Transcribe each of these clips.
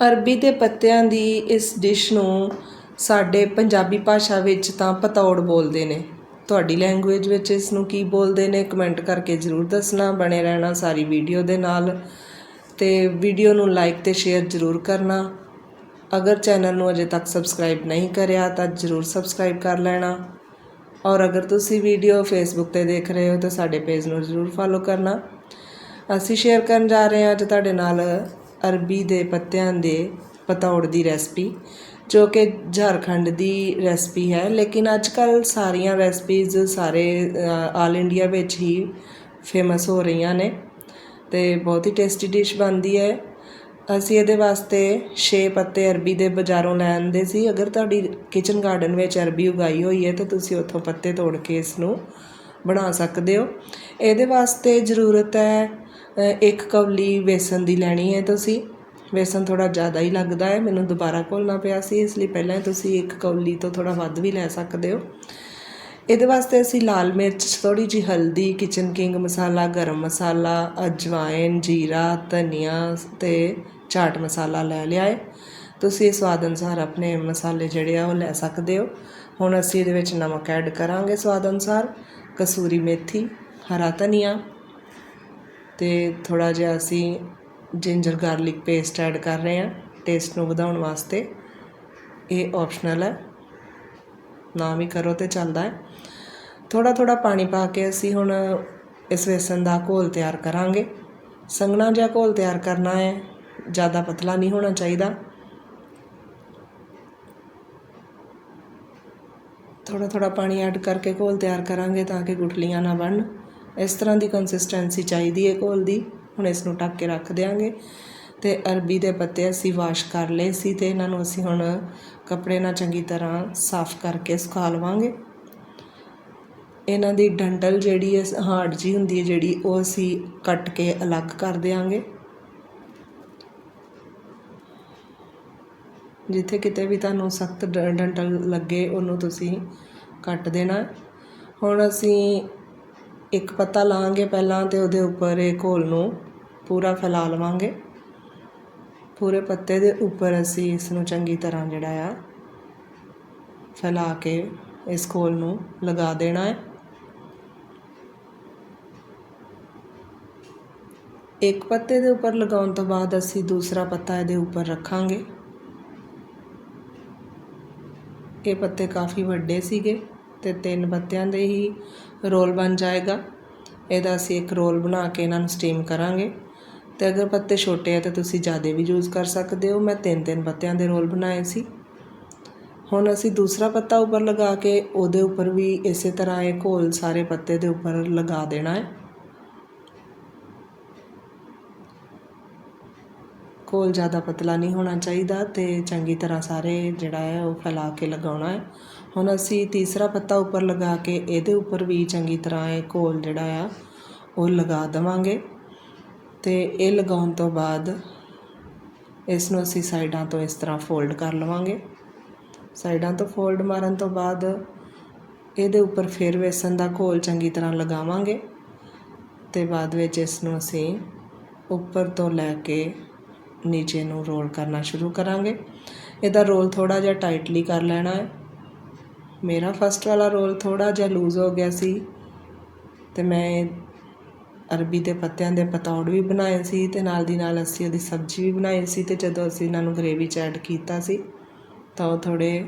ਅਰਬੀ ਦੇ ਪੱਤਿਆਂ ਦੀ ਇਸ ਡਿਸ਼ ਨੂੰ ਸਾਡੇ ਪੰਜਾਬੀ ਭਾਸ਼ਾ ਵਿੱਚ ਤਾਂ ਪਤੌੜ ਬੋਲਦੇ ਨੇ। ਤੁਹਾਡੀ ਲੈਂਗੁਏਜ ਵਿੱਚ ਇਸ ਨੂੰ ਕੀ ਬੋਲਦੇ ਨੇ ਕਮੈਂਟ ਕਰਕੇ ਜ਼ਰੂਰ ਦੱਸਣਾ, ਬਣੇ ਰਹਿਣਾ ਸਾਰੀ ਵੀਡੀਓ ਦੇ ਨਾਲ। ਤੇ ਵੀਡੀਓ ਨੂੰ ਲਾਈਕ ਤੇ ਸ਼ੇਅਰ ਜ਼ਰੂਰ ਕਰਨਾ। ਅਗਰ ਚੈਨਲ ਨੂੰ ਅਜੇ ਤੱਕ ਸਬਸਕ੍ਰਾਈਬ ਨਹੀਂ ਕਰਿਆ ਤਾਂ ਜ਼ਰੂਰ ਸਬਸਕ੍ਰਾਈਬ ਕਰ ਲੈਣਾ। ਔਰ ਅਗਰ ਤੁਸੀਂ ਵੀਡੀਓ ਫੇਸਬੁੱਕ ਤੇ ਦੇਖ ਰਹੇ ਹੋ ਤਾਂ ਸਾਡੇ ਪੇਜ ਨੂੰ ਜ਼ਰੂਰ ਫਾਲੋ ਕਰਨਾ। ਅਸੀਂ ਸ਼ੇਅਰ ਕਰਨ ਜਾ ਰਹੇ ਹਾਂ ਅੱਜ ਤੁਹਾਡੇ ਨਾਲ ਅਰਬੀ ਦੇ ਪੱਤਿਆਂ ਦੇ ਪਤੌੜ ਦੀ ਰੈਸਪੀ, ਜੋ ਕਿ ਝਾਰਖੰਡ ਦੀ ਰੈਸਪੀ ਹੈ। ਲੇਕਿਨ ਅੱਜ ਕੱਲ ਸਾਰੀਆਂ ਰੈਸਪੀਜ਼ ਸਾਰੇ ਆਲ ਇੰਡੀਆ ਵਿੱਚ ਹੀ ਫੇਮਸ ਹੋ ਰਹੀਆਂ ਨੇ ਤੇ ਬਹੁਤ ਹੀ ਟੇਸਟੀ ਡਿਸ਼ ਬਣਦੀ ਹੈ। ਅਸੀਂ ਇਹਦੇ ਵਾਸਤੇ 6 ਪੱਤੇ ਅਰਬੀ ਦੇ ਬਾਜ਼ਾਰੋਂ ਲੈ ਆਂਦੇ ਸੀ। ਅਗਰ ਤੁਹਾਡੀ ਕਿਚਨ ਗਾਰਡਨ ਵਿੱਚ ਅਰਬੀ ਉਗਾਈ ਹੋਈ ਹੈ, ਤਾਂ ਤੁਸੀਂ ਉੱਥੋਂ ਪੱਤੇ ਤੋੜ ਕੇ ਇਸ ਨੂੰ ਬਣਾ ਸਕਦੇ ਹੋ। ਇਹਦੇ ਵਾਸਤੇ ਜ਼ਰੂਰਤ ਹੈ ਇੱਕ ਕੌਲੀ ਵੇਸਣ ਦੀ ਲੈਣੀ ਹੈ ਤੁਸੀਂ। ਵੇਸਣ ਥੋੜਾ ਜ਼ਿਆਦਾ ਹੀ ਲੱਗਦਾ ਹੈ, ਮੈਨੂੰ ਦੁਬਾਰਾ ਘੋਲਣਾ ਪਿਆ ਸੀ, ਇਸ ਲਈ ਪਹਿਲਾਂ ਹੀ ਤੁਸੀਂ ਇੱਕ ਕੌਲੀ ਤੋਂ ਥੋੜਾ ਵੱਧ ਵੀ ਲੈ ਸਕਦੇ ਹੋ। ਇਹਦੇ ਵਾਸਤੇ ਅਸੀਂ ਲਾਲ ਮਿਰਚ ਥੋੜੀ ਜਿਹੀ ਹਲਦੀ, ਕਿਚਨ ਕਿੰਗ ਮਸਾਲਾ, ਗਰਮ ਮਸਾਲਾ ਅਜਵਾਇਨ ਜੀਰਾ, ਧਨੀਆ ਤੇ ਚਾਟ ਮਸਾਲਾ ਲੈ ਲਿਆ ਹੈ। ਤੁਸੀਂ ਸਵਾਦ ਅਨੁਸਾਰ ਆਪਣੇ ਮਸਾਲੇ ਜਿਹੜੇ ਆ ਉਹ ਲੈ ਸਕਦੇ ਹੋ। ਹੁਣ ਅਸੀਂ ਇਹਦੇ ਵਿੱਚ ਨਮਕ ਐਡ ਕਰਾਂਗੇ ਸਵਾਦ ਅਨੁਸਾਰ। ਕਸੂਰੀ ਮੇਥੀ, ਹਰਾ ਧਨੀਆ ਅਤੇ ਥੋੜ੍ਹਾ ਜਿਹਾ ਅਸੀਂ ਜਿੰਜਰ ਗਾਰਲਿਕ ਪੇਸਟ ਐਡ ਕਰ ਰਹੇ ਹਾਂ ਟੇਸਟ ਨੂੰ ਵਧਾਉਣ ਵਾਸਤੇ। ਇਹ ਆਪਸ਼ਨਲ ਹੈ। ਨਾ ਵੀ ਕਰੋ ਤਾਂ ਚੱਲਦਾ ਹੈ। ਥੋੜ੍ਹਾ ਥੋੜ੍ਹਾ ਪਾਣੀ ਪਾ ਕੇ ਅਸੀਂ ਹੁਣ ਇਸ ਵੇਸਣ ਦਾ ਘੋਲ ਤਿਆਰ ਕਰਾਂਗੇ। ਸੰਘਣਾ ਜਿਹਾ ਘੋਲ ਤਿਆਰ ਕਰਨਾ ਹੈ। ਜ਼ਿਆਦਾ ਪਤਲਾ ਨਹੀਂ ਹੋਣਾ ਚਾਹੀਦਾ। ਥੋੜਾ ਥੋੜਾ ਪਾਣੀ ਐਡ ਕਰਕੇ ਘੋਲ ਤਿਆਰ ਕਰਾਂਗੇ ਤਾਂ ਕਿ ਗੁਠਲੀਆਂ ਨਾ ਬਣਨ। ਇਸ ਤਰ੍ਹਾਂ ਦੀ ਕੰਸਿਸਟੈਂਸੀ ਚਾਹੀਦੀ ਹੈ ਘੋਲ ਦੀ। ਹੁਣ ਇਸ ਨੂੰ ਢੱਕ ਕੇ ਰੱਖ ਦਿਆਂਗੇ। ਤੇ ਅਰਬੀ ਦੇ ਪੱਤੇ ਅਸੀਂ ਵਾਸ਼ ਕਰ ਲਏ ਸੀ ਤੇ ਇਹਨਾਂ ਨੂੰ ਅਸੀਂ ਹੁਣ ਕੱਪੜੇ ਨਾਲ ਚੰਗੀ ਤਰ੍ਹਾਂ ਸਾਫ਼ ਕਰਕੇ ਸੁਕਾ ਲਵਾਂਗੇ। ਇਹਨਾਂ ਦੀ ਡੰਡਲ ਜਿਹੜੀ ਹੈ, ਹਾਰਡ ਜੀ ਹੁੰਦੀ ਹੈ ਜਿਹੜੀ, ਉਹ ਅਸੀਂ ਕੱਟ ਕੇ ਅਲੱਗ ਕਰ ਦਿਆਂਗੇ। ਜਿੱਥੇ ਕਿਤੇ ਵੀ ਤੁਹਾਨੂੰ ਸਖਤ ਡੰਡਲ ਲੱਗੇ, ਉਹਨੂੰ ਤੁਸੀਂ ਕੱਟ ਦੇਣਾ। ਹੁਣ ਅਸੀਂ ਇੱਕ ਪੱਤਾ ਲਾਂਗੇ ਪਹਿਲਾਂ ਤੇ ਉਹਦੇ ਉੱਪਰ ਇਹ ਘੋਲ ਨੂੰ ਪੂਰਾ ਫੈਲਾ ਲਵਾਂਗੇ। ਪੂਰੇ ਪੱਤੇ ਦੇ ਉੱਪਰ ਅਸੀਂ ਇਸ ਨੂੰ ਚੰਗੀ ਤਰ੍ਹਾਂ ਜਿਹੜਾ ਆ ਫੈਲਾ ਕੇ ਇਸ ਘੋਲ ਨੂੰ ਲਗਾ ਦੇਣਾ ਹੈ। ਇੱਕ ਪੱਤੇ ਦੇ ਉੱਪਰ ਲਗਾਉਣ ਤੋਂ ਬਾਅਦ ਅਸੀਂ ਦੂਸਰਾ ਪੱਤਾ ਇਹਦੇ ਉੱਪਰ ਰੱਖਾਂਗੇ। ਇਹ ਪੱਤੇ ਕਾਫੀ ਵੱਡੇ ਸੀਗੇ। ਅਤੇ ਤਿੰਨ ਪੱਤਿਆਂ ਦੇ ਹੀ ਰੋਲ ਬਣ ਜਾਏਗਾ। ਇਹਦਾ ਅਸੀਂ ਇੱਕ ਰੋਲ ਬਣਾ ਕੇ ਇਹਨਾਂ ਨੂੰ ਸਟੀਮ ਕਰਾਂਗੇ। ਅਤੇ ਅਗਰ ਪੱਤੇ ਛੋਟੇ ਆ ਤਾਂ ਤੁਸੀਂ ਜ਼ਿਆਦਾ ਵੀ ਯੂਜ਼ ਕਰ ਸਕਦੇ ਹੋ। ਮੈਂ ਤਿੰਨ ਤਿੰਨ ਪੱਤਿਆਂ ਦੇ ਰੋਲ ਬਣਾਏ ਸੀ। ਹੁਣ ਅਸੀਂ ਦੂਸਰਾ ਪੱਤਾ ਉੱਪਰ ਲਗਾ ਕੇ ਉਹਦੇ ਉੱਪਰ ਵੀ ਇਸੇ ਤਰ੍ਹਾਂ ਇਹ ਘੋਲ ਸਾਰੇ ਪੱਤੇ ਦੇ ਉੱਪਰ ਲਗਾ ਦੇਣਾ ਹੈ। ਘੋਲ ਜ਼ਿਆਦਾ ਪਤਲਾ ਨਹੀਂ ਹੋਣਾ ਚਾਹੀਦਾ ਤੇ ਚੰਗੀ ਤਰ੍ਹਾਂ ਸਾਰੇ ਜਿਹੜਾ ਹੈ ਉਹ ਫੈਲਾ ਕੇ ਲਗਾਉਣਾ ਹੈ। ਹੁਣ ਅਸੀਂ ਤੀਸਰਾ ਪੱਤਾ ਉੱਪਰ ਲਗਾ ਕੇ ਇਹਦੇ ਉੱਪਰ ਵੀ ਚੰਗੀ ਤਰ੍ਹਾਂ ਇਹ ਘੋਲ ਜਿਹੜਾ ਆ, ਉਹ ਲਗਾ ਦਵਾਂਗੇ। ਤੇ ਇਹ ਲਗਾਉਣ ਤੋਂ ਬਾਅਦ ਇਸ ਨੂੰ ਅਸੀਂ ਸਾਈਡਾਂ ਤੋਂ ਇਸ ਤਰ੍ਹਾਂ ਫੋਲਡ ਕਰ ਲਵਾਂਗੇ। ਸਾਈਡਾਂ ਤੋਂ ਫੋਲਡ ਮਾਰਨ ਤੋਂ ਬਾਅਦ ਇਹਦੇ ਉੱਪਰ ਫਿਰ ਵੇਸਣ ਦਾ ਘੋਲ ਚੰਗੀ ਤਰ੍ਹਾਂ ਲਗਾਵਾਂਗੇ। ਤੇ ਬਾਅਦ ਵਿੱਚ ਇਸ ਨੂੰ ਅਸੀਂ ਉੱਪਰ ਤੋਂ ਲੈ ਕੇ ਨੀਚੇ ਨੂੰ ਰੋਲ ਕਰਨਾ ਸ਼ੁਰੂ ਕਰਾਂਗੇ। ਇਹਦਾ ਰੋਲ ਥੋੜਾ ਜਿਹਾ ਟਾਈਟਲੀ ਕਰ ਲੈਣਾ ਹੈ। ਮੇਰਾ ਫਸਟ ਵਾਲਾ ਰੋਲ ਥੋੜ੍ਹਾ ਜਿਹਾ ਲੂਜ਼ ਹੋ ਗਿਆ ਸੀ ਅਤੇ ਮੈਂ ਅਰਬੀ ਦੇ ਪੱਤਿਆਂ ਦੇ ਪਤੌੜ ਵੀ ਬਣਾਏ ਸੀ ਅਤੇ ਨਾਲ ਦੀ ਨਾਲ ਅਸੀਂ ਉਹਦੀ ਸਬਜ਼ੀ ਵੀ ਬਣਾਈ ਸੀ ਅਤੇ ਜਦੋਂ ਅਸੀਂ ਇਹਨਾਂ ਨੂੰ ਗ੍ਰੇਵੀ 'ਚ ਐਡ ਕੀਤਾ ਸੀ ਤਾਂ ਉਹ ਥੋੜ੍ਹੇ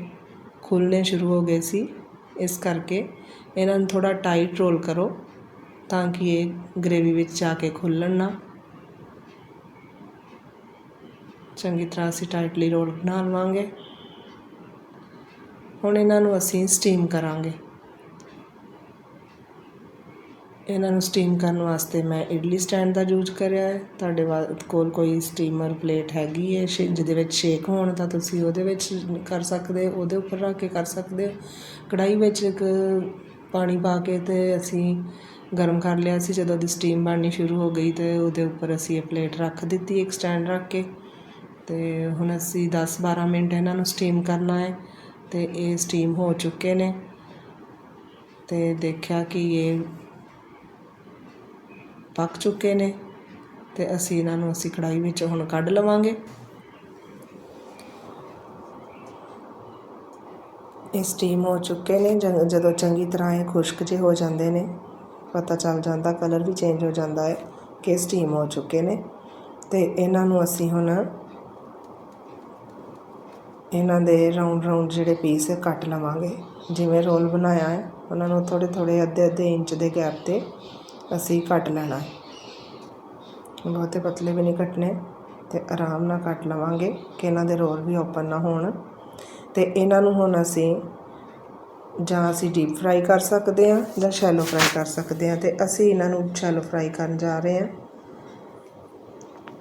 ਖੁੱਲਣੇ ਸ਼ੁਰੂ ਹੋ ਗਏ ਸੀ। ਇਸ ਕਰਕੇ ਇਹਨਾਂ ਨੂੰ ਥੋੜ੍ਹਾ ਟਾਈਟ ਰੋਲ ਕਰੋ ਤਾਂ ਕਿ ਇਹ ਗ੍ਰੇਵੀ ਵਿੱਚ ਜਾ ਕੇ ਖੁੱਲ੍ਹਣ ਨਾ। ਚੰਗੀ ਤਰ੍ਹਾਂ ਅਸੀਂ ਟਾਈਟਲੀ ਰੋਲ ਬਣਾ ਲਵਾਂਗੇ। ਹੁਣ ਇਹਨਾਂ ਨੂੰ ਅਸੀਂ ਸਟੀਮ ਕਰਾਂਗੇ। ਇਹਨਾਂ ਨੂੰ ਸਟੀਮ ਕਰਨ ਵਾਸਤੇ ਮੈਂ ਇਡਲੀ ਸਟੈਂਡ ਦਾ ਯੂਜ਼ ਕਰਿਆ ਹੈ। ਤੁਹਾਡੇ ਵਾ- ਕੋਲ ਕੋਈ ਸਟੀਮਰ ਪਲੇਟ ਹੈਗੀ ਹੈ, ਸ਼ੇ- ਜਿਹਦੇ ਵਿੱਚ ਸ਼ੇਕ ਹੋਣ ਤਾਂ ਤੁਸੀਂ ਉਹਦੇ ਵਿੱਚ ਕਰ ਸਕਦੇ ਹੋ, ਉਹਦੇ ਉੱਪਰ ਰੱਖ ਕੇ ਕਰ ਸਕਦੇ ਹੋ। ਕੜਾਈ ਵਿੱਚ ਇੱਕ ਪਾਣੀ ਪਾ ਕੇ ਤੇ ਅਸੀਂ ਗਰਮ ਕਰ ਲਿਆ ਸੀ। ਜਦੋਂ ਦੀ ਸਟੀਮ ਬਣਨੀ ਸ਼ੁਰੂ ਹੋ ਗਈ ਤੇ ਉਹਦੇ ਉੱਪਰ ਅਸੀਂ ਇਹ ਪਲੇਟ ਰੱਖ ਦਿੱਤੀ, ਇੱਕ ਸਟੈਂਡ ਰੱਖ ਕੇ। ਤੇ ਹੁਣ ਅਸੀਂ 10-12 ਮਿੰਟ ਇਹਨਾਂ ਨੂੰ ਸਟੀਮ ਕਰਨਾ ਹੈ। ਅਤੇ ਇਹ ਸਟੀਮ ਹੋ ਚੁੱਕੇ ਨੇ ਅਤੇ ਦੇਖਿਆ ਕਿ ਇਹ ਪੱਕ ਚੁੱਕੇ ਨੇ ਅਤੇ ਅਸੀਂ ਇਹਨਾਂ ਨੂੰ ਅਸੀਂ ਕੜਾਈ ਵਿੱਚ ਹੁਣ ਕੱਢ ਲਵਾਂਗੇ। ਇਹ ਸਟੀਮ ਹੋ ਚੁੱਕੇ ਨੇ, ਜਦੋਂ ਚੰਗੀ ਤਰ੍ਹਾਂ ਇਹ ਖੁਸ਼ਕ ਜੇ ਹੋ ਜਾਂਦੇ ਨੇ, ਪਤਾ ਚੱਲ ਜਾਂਦਾ ਕਲਰ ਵੀ ਚੇਂਜ ਹੋ ਜਾਂਦਾ ਹੈ ਕਿ ਸਟੀਮ ਹੋ ਚੁੱਕੇ ਨੇ ਤੇ ਇਹਨਾਂ ਨੂੰ ਅਸੀਂ ਹੁਣ ਇਹਨਾਂ ਦੇ ਰਾਊਂਡ ਰਾਊਂਡ ਜਿਹੜੇ ਪੀਸ ਹੈ ਕੱਟ ਲਵਾਂਗੇ। ਜਿਵੇਂ ਰੋਲ ਬਣਾਇਆ ਹੈ, ਉਹਨਾਂ ਨੂੰ ਥੋੜ੍ਹੇ ਥੋੜ੍ਹੇ ਅੱਧੇ ਅੱਧੇ ਇੰਚ ਦੇ ਗੈਪ ਤੇ ਅਸੀਂ ਕੱਟ ਲੈਣਾ ਹੈ। ਬਹੁਤੇ ਪਤਲੇ ਵੀ ਨਹੀਂ ਕੱਟਨੇ ਤੇ ਆਰਾਮ ਨਾਲ ਕੱਟ ਲਵਾਂਗੇ ਕਿ ਇਹਨਾਂ ਦੇ ਰੋਲ ਵੀ ਓਪਨ ਨਾ ਹੋਣ। ਤੇ ਇਹਨਾਂ ਨੂੰ ਹੁਣ ਅਸੀਂ ਜਾਂ ਅਸੀਂ ਡੀਪ ਫਰਾਈ ਕਰ ਸਕਦੇ ਹਾਂ ਜਾਂ ਸ਼ੈਲੋ ਫਰਾਈ ਕਰ ਸਕਦੇ ਹਾਂ ਤੇ ਅਸੀਂ ਇਹਨਾਂ ਨੂੰ ਸ਼ੈਲੋ ਫਰਾਈ ਕਰਨ ਜਾ ਰਹੇ ਹਾਂ।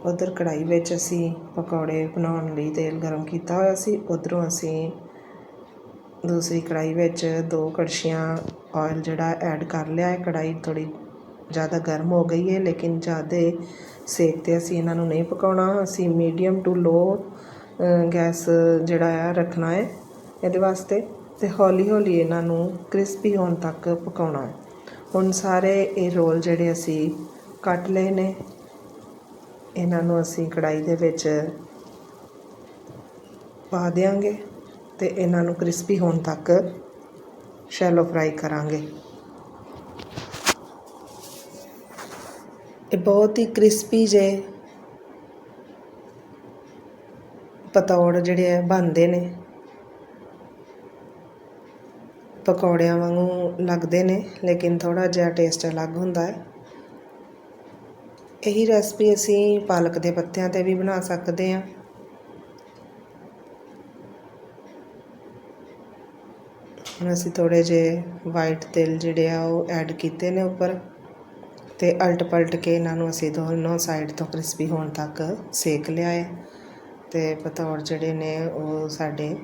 ਉੱਧਰ ਕੜਾਹੀ ਵਿੱਚ ਅਸੀਂ ਪਕੌੜੇ ਬਣਾਉਣ ਲਈ ਤੇਲ ਗਰਮ ਕੀਤਾ ਹੋਇਆ ਸੀ। ਉੱਧਰੋਂ ਅਸੀਂ ਦੂਸਰੀ ਕੜਾਹੀ ਵਿੱਚ ਦੋ ਕੜਛੀਆਂ ਆਇਲ ਜਿਹੜਾ ਐਡ ਕਰ ਲਿਆ। ਹੈ ਕੜਾਹੀ ਥੋੜੀ ਜ਼ਿਆਦਾ ਗਰਮ ਹੋ ਗਈ ਹੈ, ਲੇਕਿਨ ਜ਼ਿਆਦਾ ਸੇਕ ਤੇ ਅਸੀਂ ਇਹਨਾਂ ਨੂੰ ਨਹੀਂ ਪਕਾਉਣਾ। ਅਸੀਂ ਮੀਡੀਅਮ ਟੂ ਲੋ ਗੈਸ ਜਿਹੜਾ ਆ ਰੱਖਣਾ ਹੈ ਇਹਦੇ ਵਾਸਤੇ ਤੇ ਹੌਲੀ ਹੌਲੀ ਇਹਨਾਂ ਨੂੰ ਕ੍ਰਿਸਪੀ ਹੋਣ ਤੱਕ ਪਕਾਉਣਾ ਹੈ। ਹੁਣ ਸਾਰੇ ਇਹ ਰੋਲ ਜਿਹੜੇ ਅਸੀਂ ਕੱਟ ਲਏ ਨੇ। ਇਹਨਾਂ ਨੂੰ ਅਸੀਂ ਕੜਾਹੀ ਦੇ ਵਿੱਚ ਪਾ ਦਿਆਂਗੇ ਅਤੇ ਇਹਨਾਂ ਨੂੰ ਕ੍ਰਿਸਪੀ ਹੋਣ ਤੱਕ ਸ਼ੈਲੋ ਫਰਾਈ ਕਰਾਂਗੇ। ਇਹ ਬਹੁਤ ਹੀ ਕ੍ਰਿਸਪੀ ਜੇ ਪਤੌੜ ਜਿਹੜੇ ਆ ਬਣਦੇ ਨੇ। ਪਕੌੜਿਆਂ ਵਾਂਗੂ ਲੱਗਦੇ ਨੇ, ਲੇਕਿਨ ਥੋੜਾ ਜਿਹਾ ਟੇਸਟ ਅਲੱਗ ਹੁੰਦਾ ਹੈ। ਇਹੀ ਰੈਸਪੀ ਅਸੀਂ ਪਾਲਕ ਦੇ ਪੱਤਿਆਂ ਤੇ ਵੀ ਬਣਾ ਸਕਦੇ ਹਾਂ। ਹੁਣ ਅਸੀਂ ਥੋੜੇ ਜਿਹੇ ਵਾਈਟ ਤਿਲ ਜਿਹੜੇ ਆ ਉਹ ਐਡ ਕੀਤੇ ਨੇ ਉੱਪਰ ਤੇ ਅਲਟ ਪਲਟ ਕੇ ਇਹਨਾਂ ਨੂੰ ਅਸੀਂ ਦੋਨੋਂ ਸਾਈਡ ਤੋਂ ਕ੍ਰਿਸਪੀ ਹੋਣ ਤੱਕ ਸੇਕ ਲਿਆ ਹੈ ਤੇ ਪਤੌੜ ਜਿਹੜੇ ਨੇ ਉਹ ਸਾਡੇ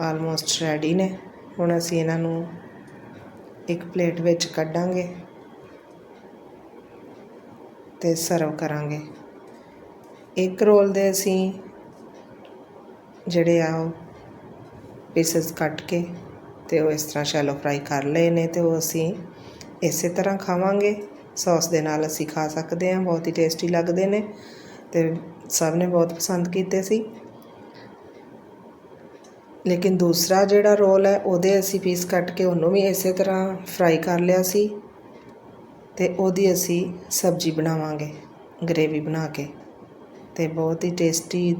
ਆਲਮੋਸਟ ਰੈਡੀ ਨੇ। ਹੁਣ ਅਸੀਂ ਇਹਨਾਂ ਨੂੰ ਇੱਕ ਪਲੇਟ ਵਿੱਚ ਕੱਢਾਂਗੇ। ਤੇ ਸਰਵ ਕਰਾਂਗੇ। ਇੱਕ ਰੋਲ ਦੇ ਅਸੀਂ ਜਿਹੜੇ ਆ ਉਹ ਪੀਸਸ ਕੱਟ ਕੇ ਤੇ ਉਹ ਇਸ ਤਰ੍ਹਾਂ ਸ਼ੈਲੋ ਫਰਾਈ ਕਰ ਲਏ ਨੇ ਤੇ ਉਹ ਅਸੀਂ ਇਸੇ ਤਰ੍ਹਾਂ ਖਾਵਾਂਗੇ। ਸੌਸ ਦੇ ਨਾਲ ਅਸੀਂ ਖਾ ਸਕਦੇ ਹਾਂ, ਬਹੁਤ ਹੀ ਟੇਸਟੀ ਲੱਗਦੇ ਨੇ ਤੇ ਸਭ ਨੇ ਬਹੁਤ ਪਸੰਦ ਕੀਤੇ ਸੀ। ਲੇਕਿਨ ਦੂਸਰਾ ਜਿਹੜਾ ਰੋਲ ਹੈ, ਉਹਦੇ ਅਸੀਂ ਪੀਸ ਕੱਟ ਕੇ ਉਹਨੂੰ ਵੀ ਇਸੇ ਤਰ੍ਹਾਂ ਫਰਾਈ ਕਰ ਲਿਆ ਸੀ। ਅਤੇ ਉਹਦੀ ਅਸੀਂ ਸਬਜ਼ੀ ਬਣਾਵਾਂਗੇ, ਗਰੇਵੀ ਬਣਾ ਕੇ। ਅਤੇ ਬਹੁਤ ਹੀ ਟੇਸਟੀ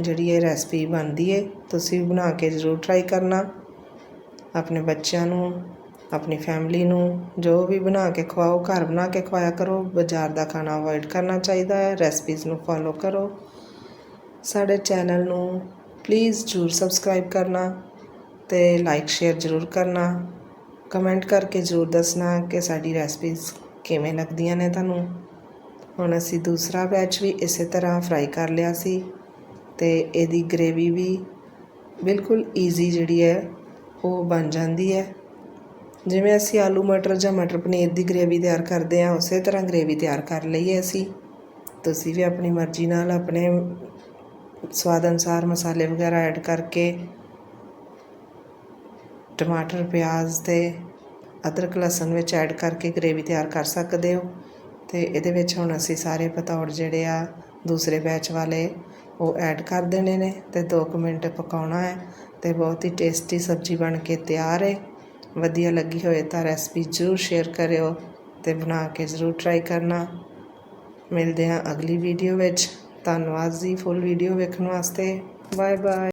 ਜਿਹੜੀ ਇਹ ਰੈਸਪੀ ਬਣਦੀ ਹੈ ਤੁਸੀਂ ਵੀ ਬਣਾ ਕੇ ਜ਼ਰੂਰ ਟਰਾਈ ਕਰਨਾ। ਆਪਣੇ ਬੱਚਿਆਂ ਨੂੰ, ਆਪਣੀ ਫੈਮਿਲੀ ਨੂੰ, ਜੋ ਵੀ ਬਣਾ ਕੇ ਖਵਾਓ, ਘਰ ਬਣਾ ਕੇ ਖਵਾਇਆ ਕਰੋ, ਬਾਜ਼ਾਰ ਦਾ ਖਾਣਾ ਅਵੋਇਡ ਕਰਨਾ ਚਾਹੀਦਾ ਹੈ ਰੈਸਪੀਜ਼ ਨੂੰ ਫੋਲੋ ਕਰੋ। ਸਾਡੇ ਚੈਨਲ ਨੂੰ ਪਲੀਜ਼ ਜ਼ਰੂਰ ਸਬਸਕ੍ਰਾਈਬ ਕਰਨਾ ਤੇ ਲਾਈਕ ਸ਼ੇਅਰ ਜ਼ਰੂਰ ਕਰਨਾ। ਕਮੈਂਟ ਕਰਕੇ ਜ਼ਰੂਰ ਦੱਸਣਾ ਕਿ ਸਾਡੀ ਰੈਸਪੀਜ਼ ਕਿਵੇਂ ਲੱਗਦੀਆਂ ਨੇ ਤੁਹਾਨੂੰ? ਹੁਣ ਅਸੀਂ ਦੂਸਰਾ ਬੈਚ ਵੀ ਇਸੇ ਤਰ੍ਹਾਂ ਫਰਾਈ ਕਰ ਲਿਆ ਸੀ ਤੇ ਇਹਦੀ ਗ੍ਰੇਵੀ ਵੀ ਬਿਲਕੁਲ ਈਜ਼ੀ ਜਿਹੜੀ ਹੈ, ਉਹ ਬਣ ਜਾਂਦੀ ਹੈ। ਜਿਵੇਂ ਅਸੀਂ ਆਲੂ ਮਟਰ ਜਾਂ ਮਟਰ ਪਨੀਰ ਦੀ ਗ੍ਰੇਵੀ ਤਿਆਰ ਕਰਦੇ ਹਾਂ, ਉਸੇ ਤਰ੍ਹਾਂ ਗ੍ਰੇਵੀ ਤਿਆਰ ਕਰ ਲਈਏ ਅਸੀਂ। ਤੁਸੀਂ ਵੀ ਆਪਣੀ ਮਰਜ਼ੀ ਨਾਲ ਆਪਣੇ ਸਵਾਦ ਅਨੁਸਾਰ ਮਸਾਲੇ ਵਗੈਰਾ ਐਡ ਕਰਕੇ ਟਮਾਟਰ, ਪਿਆਜ਼ ਤੇ ਅਦਰਕ ਲਸਣ ਵਿੱਚ ਐਡ ਕਰਕੇ ਗ੍ਰੇਵੀ ਤਿਆਰ ਕਰ ਸਕਦੇ ਹੋ। ਤੇ ਇਹਦੇ ਵਿੱਚ ਹੁਣ ਅਸੀਂ ਸਾਰੇ ਪਤੌੜ ਜਿਹੜੇ ਆ, ਦੂਸਰੇ ਬੈਚ ਵਾਲੇ, ਉਹ ਐਡ ਕਰ ਦੇਣੇ ਨੇ ਤੇ 2 ਮਿੰਟ ਪਕਾਉਣਾ ਹੈ ਤੇ ਬਹੁਤ ਹੀ ਟੇਸਟੀ ਸਬਜ਼ੀ ਬਣ ਕੇ ਤਿਆਰ ਹੈ। ਵਧੀਆ ਲੱਗੀ ਹੋਏ ਤਾਂ ਰੈਸਪੀ ਜ਼ਰੂਰ ਸ਼ੇਅਰ ਕਰਿਓ ਤੇ ਬਣਾ ਕੇ ਜ਼ਰੂਰ ਟਰਾਈ ਕਰਨਾ। ਮਿਲਦੇ ਹਾਂ ਅਗਲੀ ਵੀਡੀਓ ਵਿੱਚ। ਧੰਨਵਾਦ ਜੀ ਫੁੱਲ ਵੀਡੀਓ ਵੇਖਣ ਵਾਸਤੇ। Bye bye